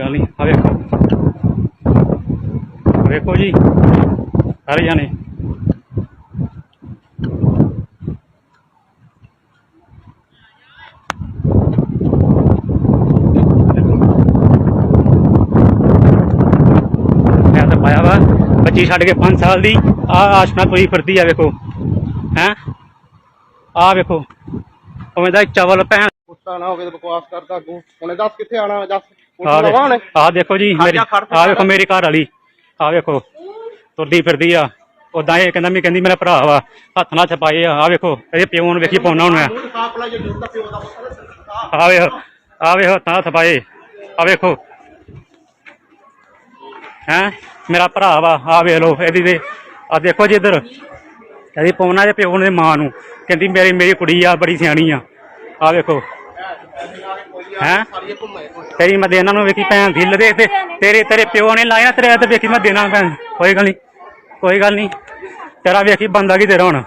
ਗੱਲ ਨਹੀਂ। ਆ ਵੇਖੋ। ਵੇਖੋ ਜੀ। ਸਾਰੇ ਜਾਣੇ। ਪਾਇਆ ਵਾ, ਬੱਚੀ ਛੱਡ ਕੇ 5 ਸਾਲ ਦੀ। ਆ ਆਸ਼ਨਾ ਕੋਈ ਫਿਰਦੀ ਆ, ਵੇਖੋ। ਹੈ? ਆ ਵੇਖੋ। ਉਵੇਂ ਦਾ ਚਾਵਲ, ਭੈਣ ਗੁੱਸਾ ਨਾ ਹੋਵੇ ਤੇ ਬਕਵਾਸ ਕਰਦਾ ਅੱਗੋਂ। ਹੁਣੇ ਦੱਸ ਕਿੱਥੇ ਆਣਾ ਦੱਸ। ਆ ਪੁੱਛ ਲਵਾ ਹੁਣੇ। ਆ ਦੇਖੋ ਜੀ ਮੇਰੀ ਖੜ ਤੇ। ਵੇਖੋ ਮੇਰੀ ਘਰ ਵਾਲੀ। ਆ ਵੇਖੋ ਤੁਰਦੀ ਫਿਰਦੀ ਆ। ਉਦਾਂ ਇਹ ਕਹਿੰਦਾ ਮੈਂ ਕਹਿੰਦੀ ਮੇਰਾ ਭਰਾ ਵਾ ਹੱਥ ਨਾਲ ਛਪਾਏ ਆ। ਆ ਵੇਖੋ ਇਹਦੇ ਪਿਓ ਨੂੰ ਵੇਖੀ ਪਾਉਣਾ ਹੁਣ ਮੈਂ ਸਾਫ਼ ਲਾ ਜੇ ਜੁੱਤਾ ਪਿਓ ਦਾ ਪੁੱਤ ਆ ਵੇਖੋ ਆ ਵੇਖੋ ਤਾਂ ਛਪਾਏ। ਆ ਵੇਖੋ। ਹੈ? ਮੇਰਾ ਭਰਾ ਵਾ ਆ ਵੇਖ ਲੋ ਇਹਦੀ ਦੇ ਆ ਦੇਖੋ ਜੀ ਇੱਧਰ। ਇਹਦੀ ਪਾਉਣਾ ਜੇ ਪਿਓ ਨੇ ਮਾਂ ਨੂੰ। ਕਹਿੰਦੀ ਮੇਰੀ ਮੇਰੀ ਕੁੜੀ ਆ ਬੜੀ ਸਿਆਣੀ ਆ। ਆ ਵੇਖੋ। ਹੈਂ? ਤੇਰੀ ਮੈਂ ਦੇਣਾ ਨੂੰ ਵੇਖੀ ਭੈਣ ਦੀ ਲਦੇ ਤੇ ਤੇਰੇ ਤੇਰੇ ਪਿਓ ਨੇ ਲਾਇਆ ਤੇਰੇ ਤੇ ਵੇਖੀ ਮੈਂ ਦੇਣਾ ਭੈਣ। ਕੋਈ ਗੱਲ ਨਹੀਂ ਕੋਈ ਗੱਲ ਨਹੀਂ ਤੇਰਾ ਵੇਖੀ ਬੰਦਾ ਕੀ ਤੇਰਾ ਹੁਣ।